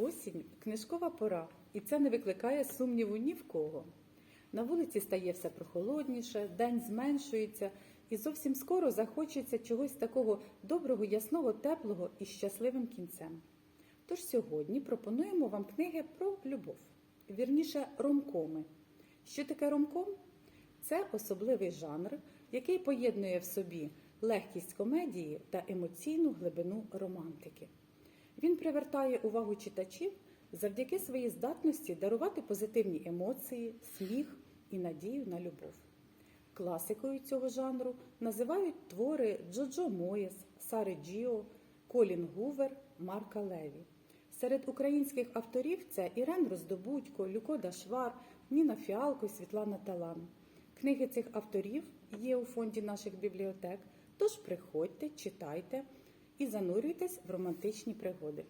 Осінь книжкова пора, і це не викликає сумніву ні в кого. На вулиці стає все прохолодніше, день зменшується, і зовсім скоро захочеться чогось такого доброго, ясного, теплого і щасливим кінцем. Тож сьогодні пропонуємо вам книги про любов, вірніше, ромкоми. Що таке ромком? Це особливий жанр, який поєднує в собі легкість комедії та емоційну глибину романтики. Він привертає увагу читачів завдяки своїй здатності дарувати позитивні емоції, сміх і надію на любов. Класикою цього жанру називають твори Джоджо Моєс, Сари Джіо, Колін Гувер, Марка Леві. Серед українських авторів це Ірен Роздобудько, Люкода Швар, Ніна Фіалко Світлана Талан. Книги цих авторів є у фонді наших бібліотек, тож приходьте, читайте і занурюйтесь в романтичні пригоди.